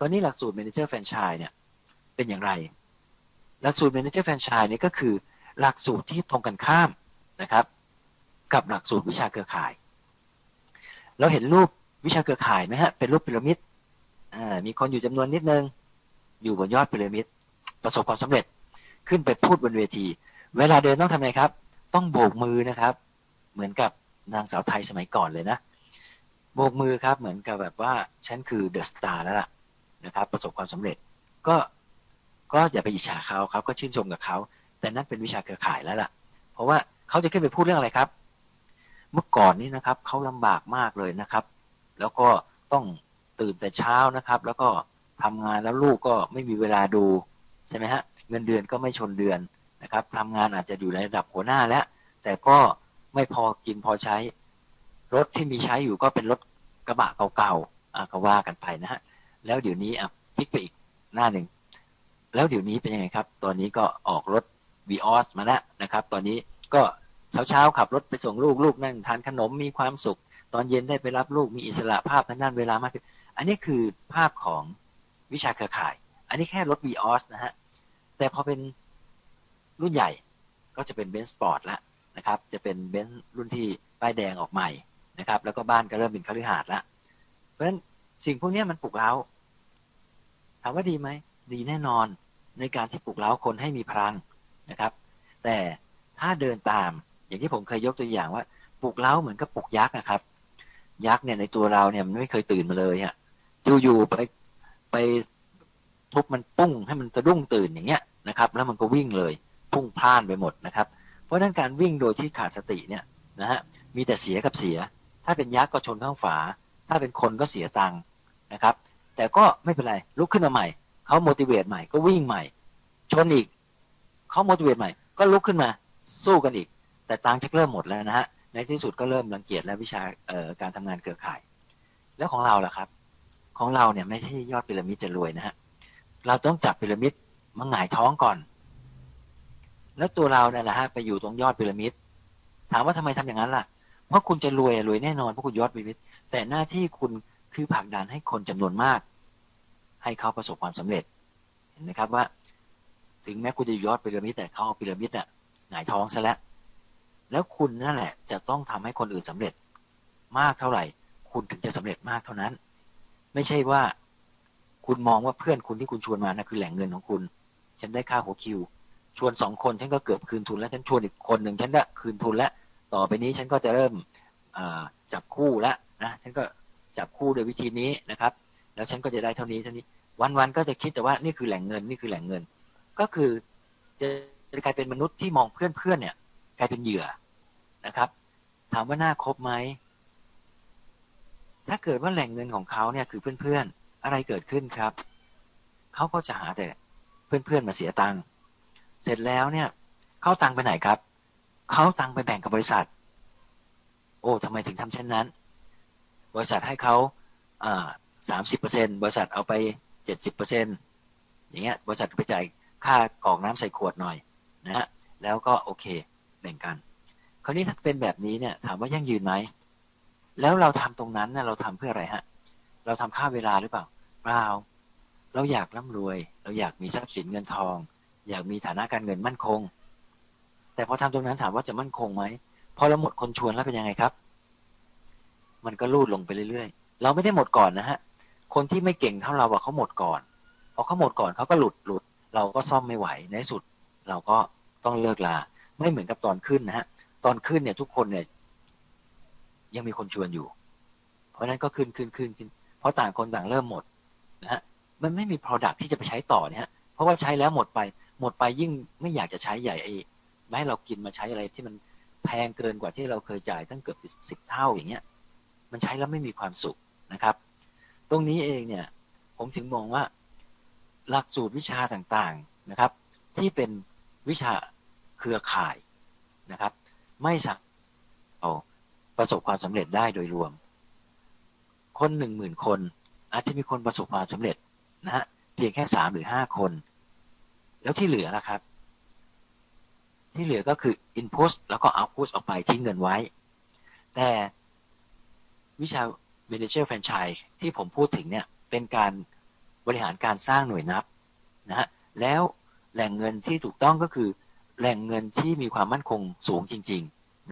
ตอนนี้หลักสูตร Manager Franchise เนี่ยเป็นอย่างไร หลักสูตร Manager Franchise เนี่ยก็คือหลักสูตรที่ตรงกันข้ามนะครับ กับหลักสูตรวิชาเครือข่าย เราเห็นรูปวิชาเครือข่ายไหมฮะเป็นรูปพีระมิดมีคนอยู่จำนวนนิดนึง อยู่บนยอดพีระมิดประสบความสำเร็จขึ้นไปพูดบนเวที เวลาเดินต้องทำไงครับ ต้องโบกมือนะครับ เหมือนกับนางสาวไทยสมัยก่อนเลยนะ โบกมือครับเหมือนกับแบบว่าฉันคือเดอะสตาร์แล้วล่ะ นะครับ ประสบความสำเร็จ ก็ก็อย่าไปอิจฉาเขาครับ ก็ชื่นชมกับเขา แต่นั่นเป็นวิชาเครือข่ายแล้วล่ะ เพราะว่าเขาจะขึ้นไปพูดเรื่องอะไรครับ เมื่อก่อนนี้นะครับเขาลำบากมากเลยนะครับ แล้วก็ต้องตื่นแต่เช้านะครับ แล้วก็ทำงานแล้วลูกก็ไม่มีเวลาดูใช่ไหมฮะเงินเดือนก็ไม่ชนเดือนนะครับทำงานอาจจะอยู่ในระดับหัวหน้าแล้ว แต่ก็ไม่พอกินพอใช้ รถที่มีใช้อยู่ก็เป็นรถกระบะเก่าๆก็ว่ากันไปนะฮะ แล้วเดี๋ยวนี้อะพลิกไปอีกหน้าหนึ่ง แล้วเดี๋ยวนี้เป็นยังไงครับ ตอนนี้ก็ออกรถ v ีออสมาแล้วนะครับ ตอนนี้ก็เช้าๆขับรถไปส่งลูกลูกนั่งทานขนมมีความสุข ตอนเย็นได้ไปรับลูกมีอิสระภาพทางด้านเวลามากขึ้น อันนี้คือภาพของวิชาเครือข่าย อันนี้แค่รถ v ีออสนะฮะ แต่พอเป็นรุ่นใหญ่ก็จะเป็นเบนซ์สปอร์ตล้วนะครับ จะเป็นเบนซ์รุ่นที่ป้ายแดงออกใหม่นะครับ แล้วก็บ้านก็เริ่มเป็นคฤหาสน์ล้วเพราะฉะนั้นสิ่งพวกนี้มันปลุกเร้าามว่าดีไหม ดีแน่นอนในการที่ปลุกเร้าคนให้มีพลังนะครับ แต่ถ้าเดินตามอย่างที่ผมเคยยกตัวอย่างว่าปลุกเร้าเหมือนกับปลุกยักษ์นะครับ ยักษ์เนี่ยในตัวเราเนี่ยมันไม่เคยตื่นมาเลยฮะอยู่ๆไปไปทุบมันปุ้งให้มันสะดุ้งตื่นอย่างเงี้ยนะครับ แล้วมันก็วิ่งเลยพุ่งพล่านไปหมดนะครับ เพราะนั้นการวิ่งโดยที่ขาดสติเนี่ยนะฮะมีแต่เสียกับเสีย ถ้าเป็นยักษ์ก็ชนข้างฝา ถ้าเป็นคนก็เสียตังค์นะครับ แต่ก็ไม่เป็นไรลุกขึ้นมาใหม่เขาโมดิเวตใหม่ก็วิ่งใหม่ ชนอีกเขาโมดิเวตใหม่ ก็ลุกขึ้นมาสู้กันอีก แต่ตังค์จะเริ่มหมดแล้วนะฮะในที่สุดก็เริ่มรังเกียจและวิชาการทำงานเครือข่าย แล้วของเราล่ะครับ ของเราเนี่ยไม่ใช่ยอดพีระมิดจะรวยนะฮะเราต้องจับพีระมิดมาหงายท้องก่อน แล้วตัวเราเนี่ยแหละฮะไปอยู่ตรงยอดพีระมิดถามว่าทำไมทำอย่างนั้นล่ะเพราะคุณจะรวยรวยแน่นอนเพราะคุณยอดพีระมิดแต่หน้าที่คุณ คือผลักดันให้คนจำนวนมาก ให้เขาประสบความสำเร็จ เห็นไหมครับว่า ถึงแม้คุณจะยอดพีระมิดแต่เขาเอาพีระมิดอะหงายท้องซะแล้วแล้วคุณนั่นแหละ จะต้องทำให้คนอื่นสำเร็จ มากเท่าไหร่ คุณถึงจะสำเร็จมากเท่านั้น ไม่ใช่ว่า คุณมองว่าเพื่อนคุณที่คุณชวนมานะคือแหล่งเงินของคุณ ฉันได้ค่าหัวคิว ชวนสองคนฉันก็เกือบคืนทุนแล้วฉันชวนอีกคนหนึ่งฉันได้คืนทุนแล้วต่อไปนี้ฉันก็จะเริ่มจับคู่แล้วนะฉันก็ จับคู่โดยวิธีนี้นะครับ แล้วฉันก็จะได้เท่านี้เท่านี้ วันๆก็จะคิดแต่ว่านี่คือแหล่งเงินนี่คือแหล่งเงิน ก็คือจะกลายเป็นมนุษย์ที่มองเพื่อนๆเนี่ย กลายเป็นเหยื่อนะครับ ถามว่าน่าคบไหมถ้าเกิดว่าแหล่งเงินของเขาเนี่ยคือเพื่อนๆอะไรเกิดขึ้นครับเขาก็จะหาแต่เพื่อนๆมาเสียตังค์เสร็จแล้วเนี่ยเขาตังค์ไปไหนครับเขาตังค์ไปแบ่งกับบริษัท โอ้ทำไมถึงทำเช่นนั้น บริษัทให้เขาสามสิบเปอร์เซ็นบริษัทเอาไปเจ็ดสิบเปอร์เซ็นอย่างเงี้ยบริษัทไปจ่ายค่ากรอกน้ำใส่ขวดหน่อยนะฮะแล้วก็โอเคแบ่งกัน คราวนี้ถ้าเป็นแบบนี้เนี่ยถามว่ายั่งยืนไหมแล้วเราทำตรงนั้นนะเราทำเพื่ออะไรฮะเราทำค่าเวลาหรือเปล่าเปล่าเราอยากร่ำรวย เราอยากมีทรัพย์สินเงินทอง อยากมีฐานะการเงินมั่นคง แต่พอทำตรงนั้นถามว่าจะมั่นคงไหมพอเราหมดคนชวนแล้วเป็นยังไงครับ มันก็ลูดลงไปเรื่อยๆ เราไม่ได้หมดก่อนนะฮะ คนที่ไม่เก่งเท่าเราว่าเขาหมดก่อนพอเขาหมดก่อนเขาก็หลุดหลุด เราก็ซ่อมไม่ไหวในสุด เราก็ต้องเลิกลา ไม่เหมือนกับตอนขึ้นนะฮะ ตอนขึ้นเนี่ยทุกคนเนี่ย ยังมีคนชวนอยู่ เพราะนั้นก็ขึ้นขึ้นขึ้นขึ้น เพราะต่างคนต่างเริ่มหมดนะฮะ มันไม่มี Product ที่จะไปใช้ต่อเนี่ยฮะ เพราะว่าใช้แล้วหมดไป หมดไปยิ่งไม่อยากจะใช้ใหญ่ไอ้ไม่ให้เรากินมาใช้อะไรที่มันแพงเกินกว่าที่เราเคยจ่ายตั้งเกือบสิบเท่าอย่างเงี้ย มันใช้แล้วไม่มีความสุขนะครับ ตรงนี้เองเนี่ยผมถึงมองว่า หลักสูตรวิชาต่างๆนะครับ ที่เป็นวิชาเครือข่ายนะครับ ไม่สามารถเอาประสบความสำเร็จได้โดยรวม คนหนึ่งหมื่นคน อาจจะมีคนประสบความสำเร็จนะฮะเพียงแค่สามหรือห้าคน แล้วที่เหลือล่ะครับ ที่เหลือก็คือ input แล้วก็ output ออกไปทิ้งเงินไว้ แต่ วิชา manager franchise ที่ผมพูดถึงเนี่ยเป็นการบริหารการสร้างหน่วยนับนะฮะแล้วแหล่งเงินที่ถูกต้องก็คือแหล่งเงินที่มีความมั่นคงสูงจริง